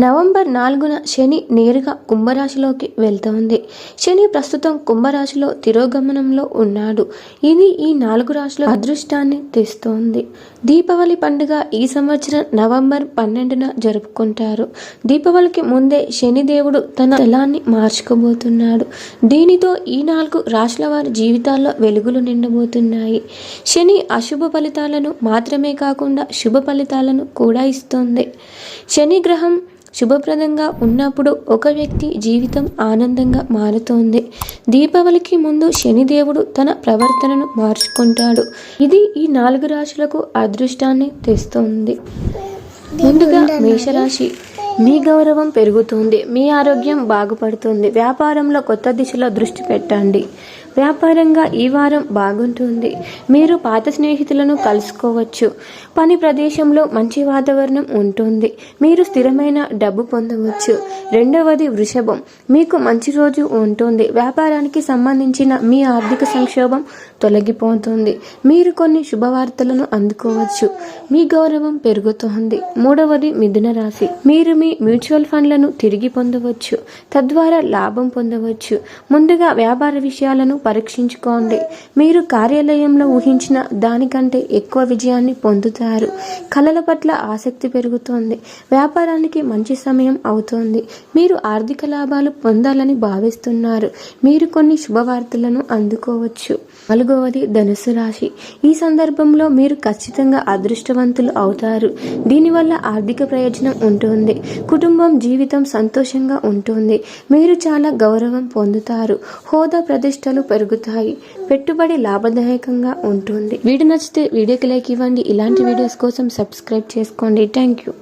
November నాలుగున శని నేరుగా కుంభరాశిలోకి వెళ్తోంది. శని ప్రస్తుతం కుంభరాశిలో తిరోగమనంలో ఉన్నాడు. ఇది ఈ నాలుగు రాశుల అదృష్టాన్ని తెస్తోంది. దీపావళి పండుగ ఈ సంవత్సరం నవంబర్ పన్నెండున జరుపుకుంటారు. దీపావళికి ముందే శనిదేవుడు తన తలాన్ని మార్చుకోబోతున్నాడు. దీనితో ఈ నాలుగు రాశుల వారి జీవితాల్లో వెలుగులు నిండబోతున్నాయి. శని అశుభ ఫలితాలను మాత్రమే కాకుండా శుభ ఫలితాలను కూడా ఇస్తుంది. శని గ్రహం శుభప్రదంగా ఉన్నప్పుడు ఒక వ్యక్తి జీవితం ఆనందంగా మారుతోంది. దీపావళికి ముందు శనిదేవుడు తన ప్రవర్తనను మార్చుకుంటాడు. ఇది ఈ నాలుగు రాశులకు అదృష్టాన్ని తెస్తుంది. ముందుగా మేషరాశి. మీ గౌరవం పెరుగుతుంది. మీ ఆరోగ్యం బాగుపడుతుంది. వ్యాపారంలో కొత్త దిశలో దృష్టి పెట్టండి. వ్యాపారంగా ఈ వారం బాగుంటుంది. మీరు పాత స్నేహితులను కలుసుకోవచ్చు. పని ప్రదేశంలో మంచి వాతావరణం ఉంటుంది. మీరు స్థిరమైన డబ్బు పొందవచ్చు. రెండవది వృషభం. మీకు మంచి రోజు ఉంటుంది. వ్యాపారానికి సంబంధించిన మీ ఆర్థిక సంక్షోభం తొలగిపోతుంది. మీరు కొన్ని శుభవార్తలను అందుకోవచ్చు. మీ గౌరవం పెరుగుతోంది. మూడవది మిథున రాశి. మీరు మీ మ్యూచువల్ ఫండ్లను తిరిగి పొందవచ్చు. తద్వారా లాభం పొందవచ్చు. ముందుగా వ్యాపార విషయాలను పరీక్షించుకోండి. మీరు కార్యాలయంలో ఊహించిన దానికంటే ఎక్కువ విజయాన్ని పొందుతారు. కళల పట్ల ఆసక్తి పెరుగుతోంది. వ్యాపారానికి మంచి సమయం అవుతోంది. మీరు ఆర్థిక లాభాలు పొందాలని భావిస్తున్నారు. మీరు కొన్ని శుభవార్తలను అందుకోవచ్చు. నాలుగవది ధనుసు రాశి. ఈ సందర్భంలో మీరు ఖచ్చితంగా అదృష్టవంతులు అవుతారు. దీనివల్ల ఆర్థిక ప్రయోజనం ఉంటుంది. కుటుంబం జీవితం సంతోషంగా ఉంటుంది. మీరు చాలా గౌరవం పొందుతారు. హోదా ప్రతిష్టలు పెరుగుతాయి. పెట్టుబడి లాభదాయకంగా ఉంటుంది. వీడియో నచ్చితే వీడియోకి లైక్ ఇవ్వండి. ఇలాంటి వీడియోస్ కోసం సబ్స్క్రైబ్ చేసుకోండి. Thank you